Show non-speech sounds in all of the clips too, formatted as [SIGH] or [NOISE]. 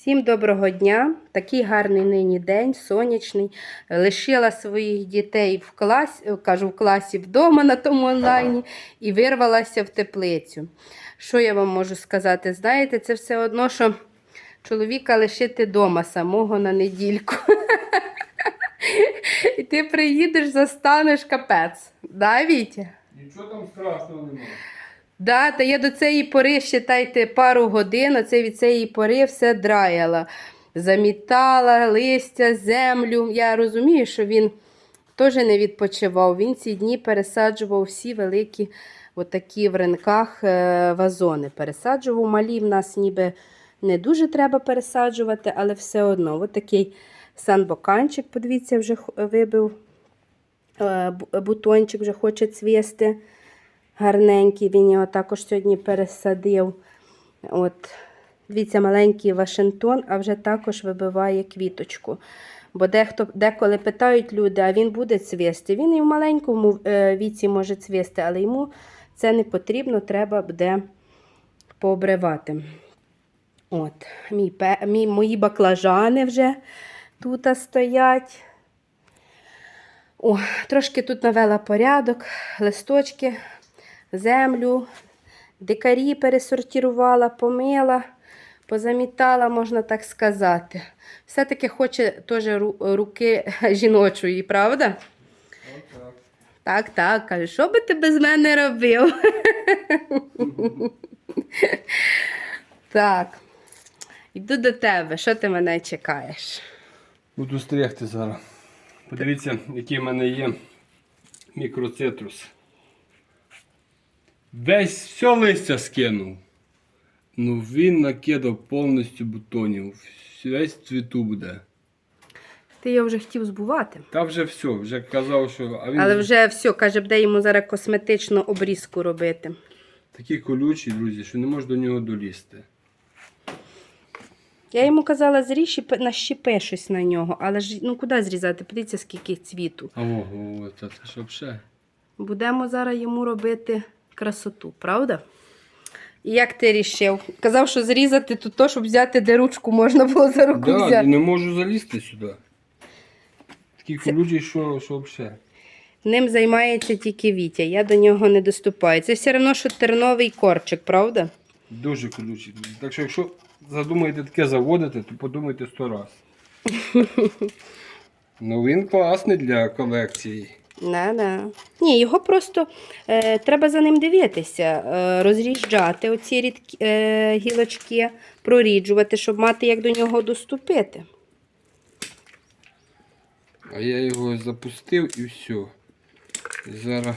Всім доброго дня. Такий гарний нині день, сонячний. Лишила своїх дітей в класі, кажу, в класі вдома на тому онлайні і вирвалася в теплицю. Що я вам можу сказати? Знаєте, це все одно, що чоловіка лишити вдома самого на недільку. [LAUGHS] І ти приїдеш, застанеш капець. Да, Вітя? Нічого там страшного немає. Да, та я до цієї пори, считайте, пару годин, оце від цієї пори все драяла. Замітала листя, землю. Я розумію, що він теж не відпочивав. Він ці дні пересаджував всі великі отакі в ринках е, вазони. Пересаджував малі, в нас ніби не дуже треба пересаджувати, але все одно. От такий санбоканчик, подивіться, вже вибив е, бутончик, вже хоче цвісти гарненький. Він його також сьогодні пересадив. От, дивіться, маленький Вашингтон, а вже також вибиває квіточку. Бо дехто, деколи питають люди, а він буде цвісти. Він і в маленькому е, віці може цвісти, але йому це не потрібно, треба буде пообривати. От, мій, мій, мої баклажани вже тут стоять. О, трошки тут навела порядок, листочки, землю, дикарі пересортувала, помила, позамітала, можна так сказати. Все-таки хоче теж руки [LAUGHS] жіночої, правда? Отак. Так, так, каже, що би ти без мене робив? [LAUGHS] так. Йду до тебе, що ти мене чекаєш? Буду стригти зараз. Подивіться, який в мене є мікроцитрус. Весь все листя скинув. Ну він накидав повністю бутонів. Весь цвіту буде. Ти його вже хотів збувати. Та вже все, вже казав, що. А він Але вже все, каже, буде йому зараз косметичну обрізку робити. такий колючий, друзі, що не може до нього долізти. Я йому казала, зріж і нащіпи щось на нього, але ж ну куди зрізати? Подивіться, скільки цвіту. А о, о, о, та це що ще? Будемо зараз йому робити красоту, правда? І як ти рішив? Казав, що зрізати тут то, щоб взяти де ручку можна було за руку Да, взяти. не можу залізти сюди. Такий колючий, що, що взагалі. Ним займається тільки Вітя, я до нього не доступаю. Це все одно, що терновий корчик, правда? Дуже колючий. Так що, якщо задумаєте таке заводити, то подумайте сто раз. [LAUGHS] ну він класний для колекції. Да. Ні, його просто е, треба за ним дивитися, е, розріжджати оці рідкі, е, гілочки, проріджувати, щоб мати як до нього доступити. А я його запустив і все. І зараз.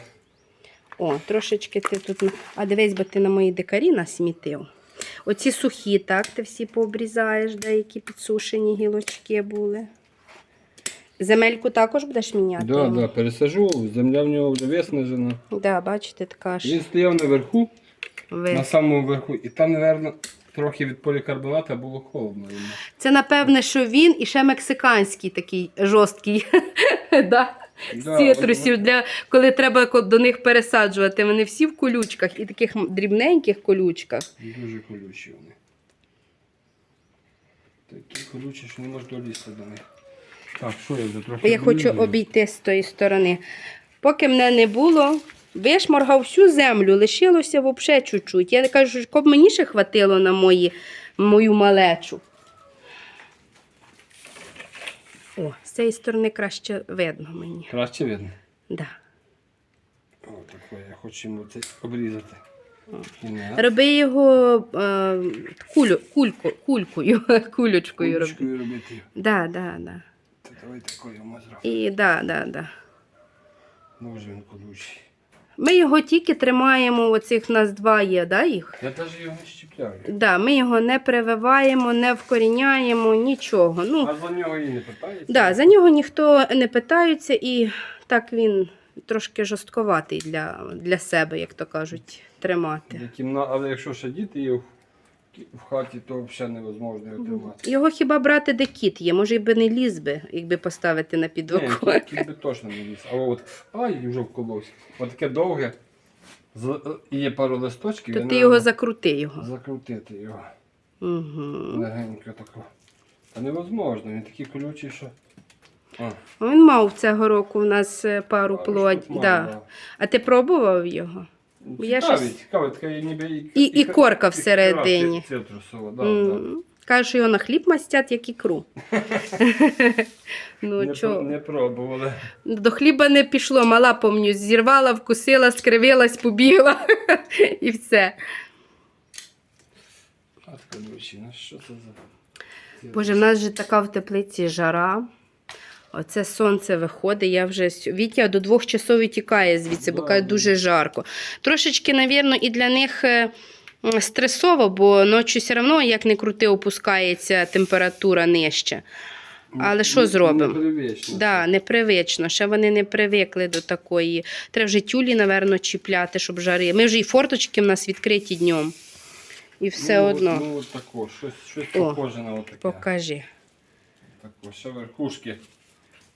О, трошечки ти тут. А дивись, бо ти на мої дикарі насмітив. Оці сухі, так, ти всі пообрізаєш, деякі підсушені гілочки були. Земельку також будеш міняти? Да, да, пересажу, земля в нього вже виснажена. Да, бачите, така ж Він стояв наверху, ви. на самому верху, і там, мабуть, трохи від полікарбоната було холодно. йому. Це напевне, що він і ще мексиканський такий жорсткий. [LAUGHS] да. З Да, цитрусів, для, коли треба ко- до них пересаджувати. Вони всі в колючках і таких м- дрібненьких колючках. Дуже колючі вони. Такі колючі, що не можеш долізти до них. Так, що я вже трохи. Я хочу обійти з тої сторони. Поки мене не було, вишморгав всю землю, лишилося взагалі чуть-чуть. Я кажу, що б мені ще хватило на мої, мою малечу. О, з цієї сторони краще видно мені. Краще видно. Да. О, таке, я хочу йому це обрізати. Роби його е, кулю, кульку, кулькою, [LAUGHS] кулючкою роби. Кулечкою робити. Да, да, да. Давай такою мазрав. І да, да, да. Дуже він колючий. Ми його тільки тримаємо, оцих нас два є, да, їх? Я навіть його не щіпляю. Да, ми його не прививаємо, не вкоріняємо, нічого. Ну, А за нього і не питається. да, за нього ніхто не питається, і так він трошки жорстковатий для, для себе, як то кажуть, тримати. Для кімна... Але якщо ще діти є в в хаті, то взагалі невозможно його тримати. Його хіба брати, де кіт є, може, й би не ліз би, якби поставити на Ні, підвокон. кіт, кіт би точно не ліз. А от, ай, вже вколовся. От таке довге. З, є пару листочків. То і ти його закрути його. закрутити його. Угу. Легенько тако. Та невозможно, він такий колючий, що. А, Він мав цього року в нас е, пару штук мав, Да. да. А ти пробував його? Я щось- цікавий, така ніби і, І- і корка всередині. Цитрусова, да, да. М, Кажуть, що його на хліб мастять, як ікру. [LAUGHS] ну, Не, чо? не пробували. До хліба не пішло, мала помню, зірвала, вкусила, скривилась, побігла [LAUGHS] і все. От колючий, ну що це за. Боже, в нас же така в теплиці жара. Оце сонце виходить, я вже Вітя до двох часов і тікає звідси, бо каже, дуже жарко. Трошечки, навірно, і для них е, стресово, бо ночі все одно, як не крути, опускається температура нижче. Але що Ну, зробимо? непривично. Да, непривично. Ще вони не привикли до такої. Треба вже тюлі, напевно, чіпляти, щоб жари. Ми вже і форточки в нас відкриті днем. І все ну, одно. От, ну, от тако, щось, щось О, похоже на отаке. Покажи. Тако, ще верхушки.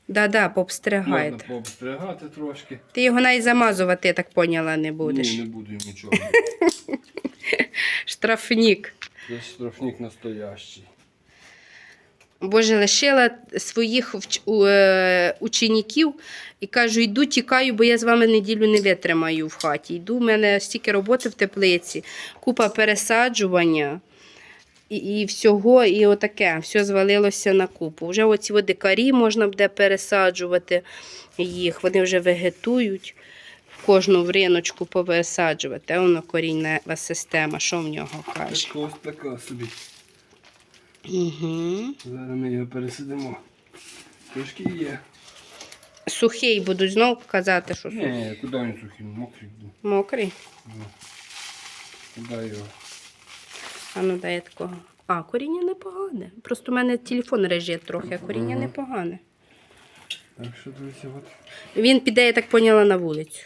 Да-да, Можна пообстригайте. пообстригати трошки. Ти його навіть замазувати, я так поняла, не будеш. Ні, не буду їм нічого. [LAUGHS] Штрафнік. Це штрафник настоящий. Боже, лишила своїх вч- у- е, учеників і кажу, йду, тікаю, бо я з вами неділю не витримаю в хаті. Йду, в мене стільки роботи в теплиці, купа пересаджування і, і всього, і отаке, все звалилося на купу. Вже оці дикарі можна буде пересаджувати їх, вони вже вегетують. В кожну вриночку попересаджувати. А воно коріннева система, що в нього каже. Так ось така собі. Угу. Зараз ми його пересидимо. Трошки є. Сухий будуть знову казати, що сухий. Ні, куди він сухий? Мокрий. Мокрий. Куди його? А ну дай я такого. А, коріння непогане. Просто в мене телефон режить трохи, а коріння Ага. непогане. Так що, друзі, от. Він піде, я так поняла, на вулицю.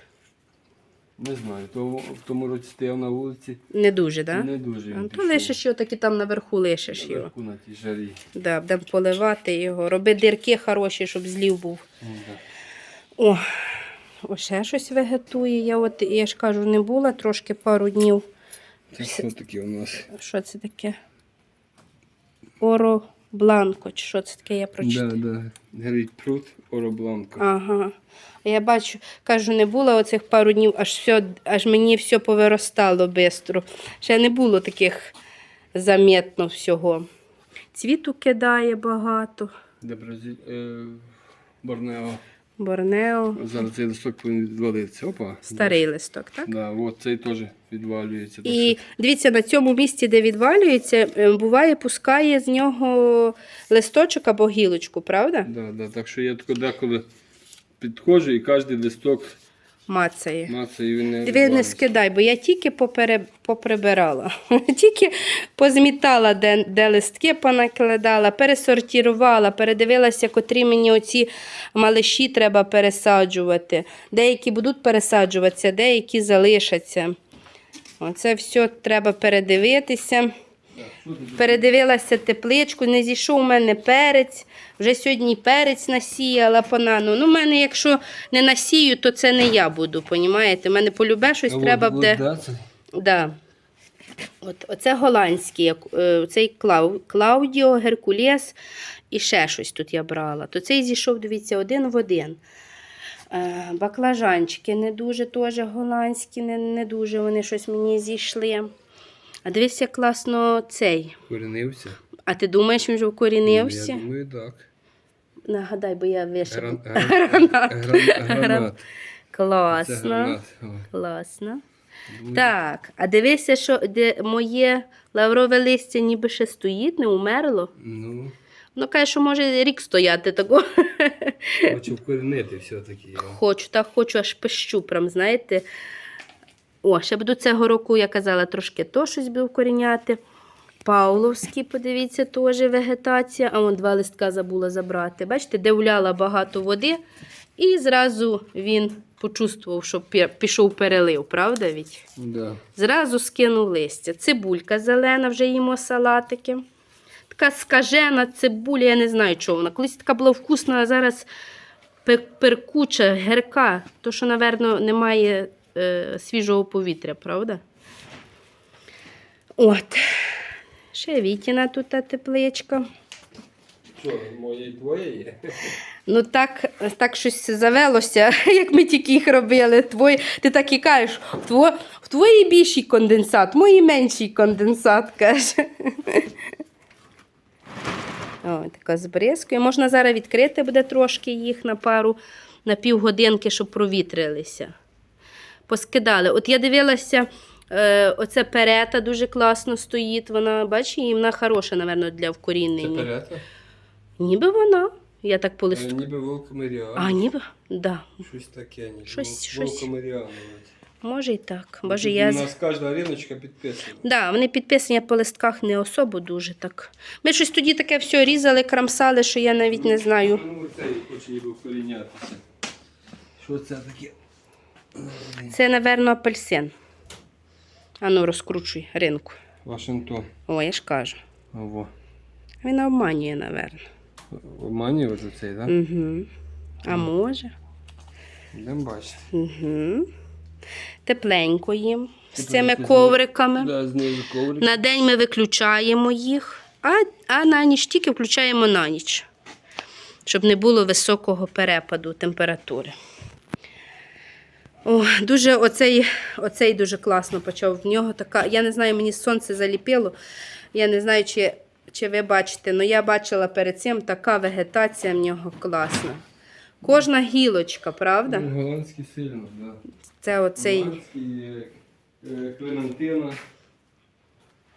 Не знаю, то в тому році стояв на вулиці. Не дуже, так? Да? Не дуже А, то пішов. лишиш його таки там наверху лишиш його. Наверху на тій жарі. Да, будемо поливати його. Роби дирки хороші, щоб злів був. Ну, да. О, о, ще щось вегетує. Я от, я ж кажу, не була трошки пару днів. Це що таке у нас? Що це таке? Оро бланко, чи що це таке, я прочитала. Да, да. Горить пруд, оробланка. Ага. Я бачу, кажу, не було оцих пару днів, аж все, аж мені все повиростало швидко. Ще не було таких замітно всього. Цвіту кидає багато. Де Бразиль... Е... Борнео. Борнео. Зараз цей листок повинен відвалився. Опа. Старий листок, так? Да, от цей теж відвалюється. Так І дивіться, на цьому місці, де відвалюється, е, буває, пускає з нього листочок або гілочку, правда? Так, Да, да. Так що я тако деколи підходжу і кожен листок Мацає. мацаю він не Диви, не скидай, бо я тільки попере... поприбирала. [LAUGHS] Тільки позмітала, де, де листки понакладала, пересортувала, передивилася, котрі мені оці малиші треба пересаджувати. Деякі будуть пересаджуватися, деякі залишаться. Оце все треба передивитися. Передивилася тепличку, не зійшов у мене перець. Вже сьогодні перець насіяла понану. Ну, в мене, якщо не насію, то це не я буду, понімаєте? У мене полюбе щось А треба буде. да. От, оце голландський, е, цей Клау, Клаудіо, Геркулес і ще щось тут я брала. То цей зійшов, дивіться, один в один. Е, Баклажанчики не дуже теж голландські, не, не дуже вони щось мені зійшли. А дивись, як класно цей. Корінився. А ти думаєш, він вже вкорінився? Я думаю, так. Нагадай, бо я. [LAUGHS] Гран... Гранат. Гранат. Класно. Класно. Так, а дивися, що де моє лаврове листя ніби ще стоїть, не умерло. Ну, Ну, каже, що може рік стояти тако. хочу вкорінити все-таки. Хочу, так хочу, аж пищу, прям, знаєте. О, ще буду цього року, я казала, трошки то щось буду вкоріняти. Павловський, подивіться, теж вегетація. А вон два листка забула забрати. Бачите, де вляла багато води, і зразу він почувствував, що пішов перелив, правда? Віть? Да. Зразу скинув листя. Цибулька зелена, вже їмо салатики. Така скажена цибуля, я не знаю, чого вона. Колись така була вкусна, а зараз перкуча, гірка. То, що, напевно, немає е, свіжого повітря, правда? От. Ще Вітіна тут та тепличка. Що, моє і твоє є? Ну так, так щось завелося, [LAUGHS] як ми тільки їх робили. Твої, ти так і кажеш, в, тво, в твоїй більший конденсат, в моїй менший конденсат, [LAUGHS] каже. О, така з бризкою. Можна зараз відкрити буде трошки їх на пару, на півгодинки, щоб провітрилися. Поскидали. От я дивилася, е, оце перета дуже класно стоїть. Вона, бачиш, і вона хороша, напевно, для Це вкорінення. перета? Ніби вона. Я так по листку. Ніби волкомеріан. А, ніби? Да. Щось таке, ніби. Щось- щось. Волкомеріан. Може і так. Боже, я... У нас кожна риночка підписана. Да, вони підписані по листках не особо дуже так. Ми щось тоді таке все різали, крамсали, що я навіть не знаю. Ну, цей хоче ніби вкорінятися. Що це таке? Це, напевно, апельсин. Ану, розкручуй ринку. Вашингтон. О, я ж кажу. Ого. Він обманює, напевно. Обманює вже цей, так? Угу. А може? Йдемо бачити. Угу. Тепленько їм з цими ковриками. Да, знизу коврик. На день ми виключаємо їх, а, а на ніч тільки включаємо на ніч, щоб не було високого перепаду температури. О, дуже оцей, оцей дуже класно почав. В нього така, я не знаю, мені сонце заліпило. Я не знаю, чи, чи ви бачите, але я бачила перед цим така вегетація в нього класна. Кожна гілочка, правда? Ну, Голландський сильно, так. Це оцей. Голландський е, е, Клементина.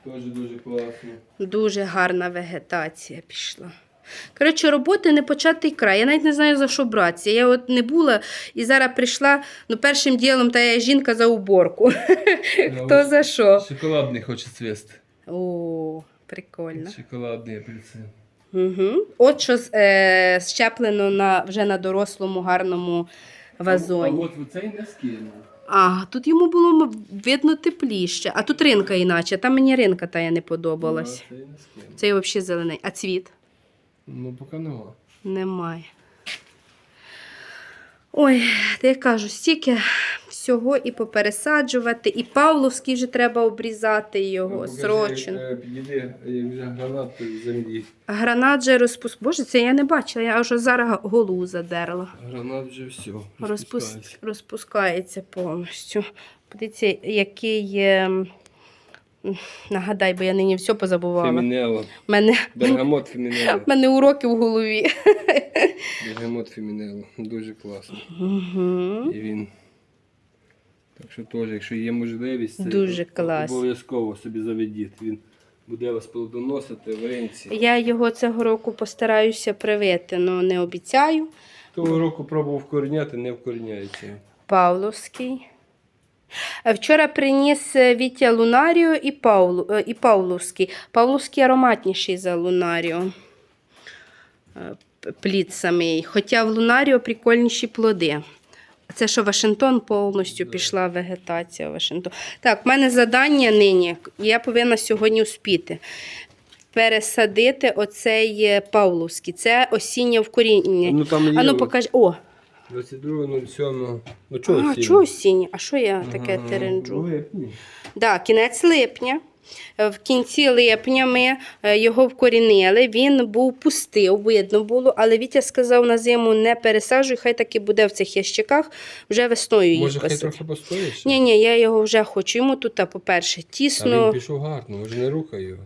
Теж дуже класно. Дуже гарна вегетація пішла. Коротше, роботи не початий край. Я навіть не знаю, за що братися. Я от не була і зараз прийшла ну, першим ділом та я жінка за уборку. Хто за що? Шоколадний хоче цвісти. О, прикольно. Шоколадний апельсин. Угу. От що е, щеплено на, вже на дорослому гарному вазоні. А вазоні. от цей не скинув. А, тут йому було видно тепліше. А тут ринка іначе. Там мені ринка та я не подобалась. А, цей не скинув. Цей взагалі зелений. А цвіт? Ну, поки нема. Немає. Ой, я кажу, стільки всього і попересаджувати, і Павловський вже треба обрізати його Ну, срочно. е, Підійди, як вже гранат з землі. Гранат же розпуск. Боже, це я не бачила, я аж зараз голову задерла. Гранат вже все. Розпус... розпускається. Розпускається повністю. Подивіться, який. Нагадай, бо я нині все позабувала. Фемінело. Мене... Бергамот фемінело. У мене уроки в голові. Бергамот фемінело. Дуже класно. Угу. І він. Так що теж, якщо є можливість, це Дуже класно. обов'язково собі заведіть. Він буде вас плодоносити в ринці. Я його цього року постараюся привити, але не обіцяю. Того року пробував вкоріняти, не вкоріняється. Павловський. Вчора приніс е, Вітя Лунаріо і, Павлу, е, і Павловський. Павловський ароматніший за Лунаріо. Е, Плід самий. Хоча в Лунаріо прикольніші плоди. Це що Вашингтон повністю пішла вегетація. Вашингтон. Так, в мене завдання нині. Я повинна сьогодні успіти. Пересадити оцей Павловський. Це осіннє вкоріння. Ну там є. Ану, покажи. О, 22.07. Ну чого а, сіли? чого осіннє? А що я таке Ага, теренджу? липні. Да, кінець липня. Е, В кінці липня ми е, його вкорінили. Він був пустив, видно було, але Вітя сказав на зиму не пересаджуй, хай так і буде в цих ящиках, вже весною їх Може, хай писати. трохи постоїш? Ні, ні, я його вже хочу. Йому тут, по-перше, А він тісно. пішов гарно, може не рухай його.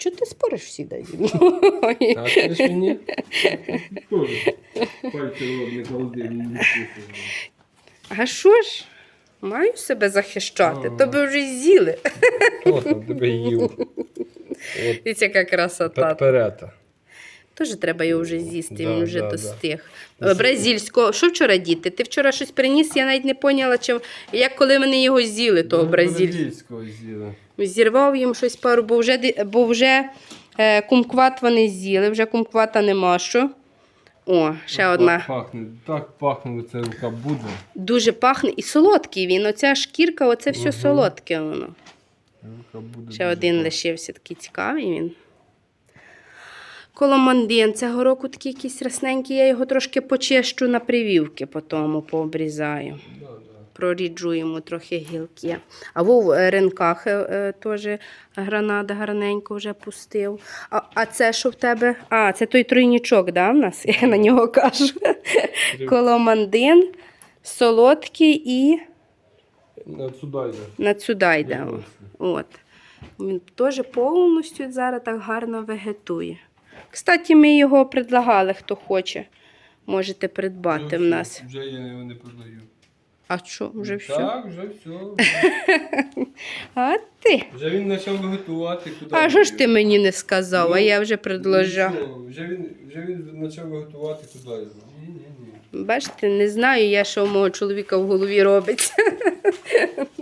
Чого ти спориш всі [LAUGHS] А ти ж мені? Тоже. Пальці в рот не не А що ж? Маю себе захищати, Ага. то вже з'їли. Хто там тебе їв? От Дивіться, яка красота. перета. Теж треба його вже з'їсти, Да, він вже да, да. достиг. Ну, Е, Бразильського. Що вчора діти? Ти вчора щось приніс, я навіть не поняла, чи як коли вони його з'їли, того бразильського. Бразильського з'їли. Зірвав їм щось пару, бо вже, бо вже е, кумкват вони з'їли, вже кумквата нема що. О, ще Так одна. Пахне, так пахне ця рука буде. Дуже пахне і солодкий він. Оця шкірка, оце все Мгм. солодке воно. Рука буде Ще один пахне. лишився такий цікавий він. Коломандин цього року такий якийсь красненький, я його трошки почищу на привівки, по тому пообрізаю. Да. проріджуємо трохи гілки. А в е, ринках е, е, теж гранат гарненько вже пустив. А, а це що в тебе? А, це той тройнічок, да, в нас? [LAUGHS] Я на нього кажу. [LAUGHS] Коломандин, солодкий і Сюди йде. нацюдайда. От. Він теж повністю зараз так гарно вегетує. Кстати, ми його предлагали, хто хоче. Можете придбати в нас. Вже я його не продаю. А що, вже все? Так, вже все. [LAUGHS] А ти? Вже він почав виготувати. Куди А що ж ти мені не сказав, а Ну, я вже предложав. Нічого, Вже він, вже він почав виготувати куди його. Ні, ні, ні. Бачите, не знаю я, що у мого чоловіка в голові робиться. [LAUGHS]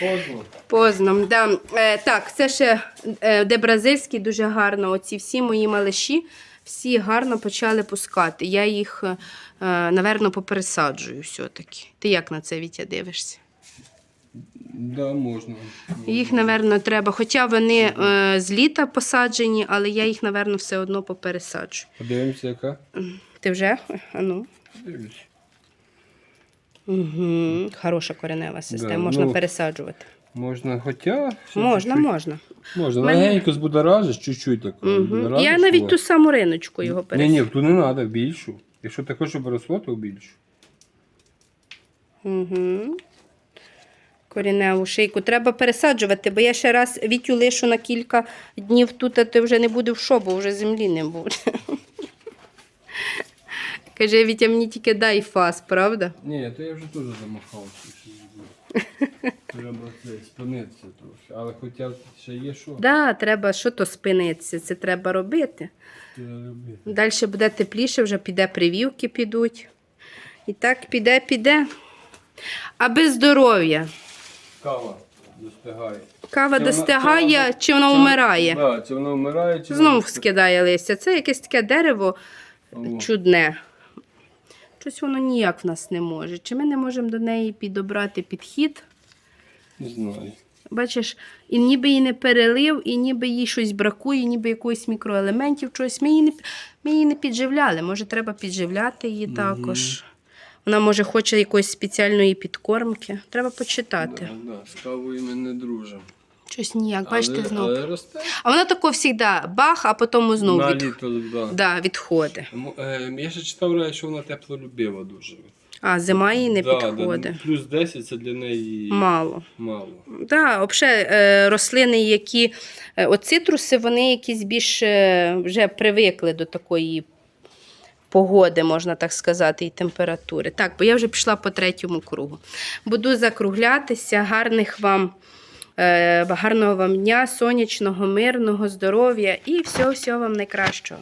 Поздно. Поздно. Да. Е, так, це ще е, де бразильський дуже гарно. Оці всі мої малиші всі гарно почали пускати. Я їх, е, напевно, попересаджую все-таки. Ти як на це Вітя дивишся? Да, можна. Їх, напевно, треба. Хоча вони е, з літа посаджені, але я їх, напевно, все одно попересаджую. Подивимося, яка. Ти вже? А ну. Угу. Хороша коренева система, Да, можна ну, пересаджувати. Можна, хоча. Можна, можна. Можна. Мене- Легенько збудоражиш, чуть-чуть так. Угу. Я навіть ту саму риночку його Ні, ні, ту не треба, більшу. Якщо ти хочеш, росло, то більшу. Угу. Коріневу шийку. Треба пересаджувати, бо я ще раз Вітю лишу на кілька днів тут, а ти вже не буде в шо, бо вже землі не буде. Каже, Вітя, мені тільки дай фас, правда? Ні, то я вже теж замахався. Треба це спинитися трохи. Але хоча ще є що. Да, треба, що то спинитися, це треба робити. Треба робити. Далі буде тепліше, вже піде привівки підуть. І так піде, піде. Аби здоров'я. Кава достигає. Кава Чи вона- достигає, чи чи вона вмирає. Да, чи вона вмирає, чи Знову вона- скидає листя. Це якесь таке дерево О. чудне. Щось воно ніяк в нас не може. Чи ми не можемо до неї підобрати підхід? Не знаю. Бачиш, і ніби її не перелив, і ніби їй щось бракує, ніби якоїсь мікроелементів, чогось. Ми її не, ми її не підживляли. Може, треба підживляти її також. Вона, може, хоче якоїсь спеціальної підкормки. Треба почитати. Да, да, з кавою ми не дружимо. Щось ніяк, бачите, знову. але росте. А вона тако завжди бах, а потім знову На від... літо, да. да, відходить. М- е, Я ще читав, що вона теплолюбива дуже. А зима їй не Да, підходить. Да, плюс 10 це для неї Мало. мало. Да, взагалі, е, рослини, які е, от цитруси, вони якісь більш е, вже привикли до такої погоди, можна так сказати, і температури. Так, бо я вже пішла по третьому кругу. Буду закруглятися. Гарних вам, гарного вам дня, сонячного, мирного, здоров'я і всього-всього вам найкращого.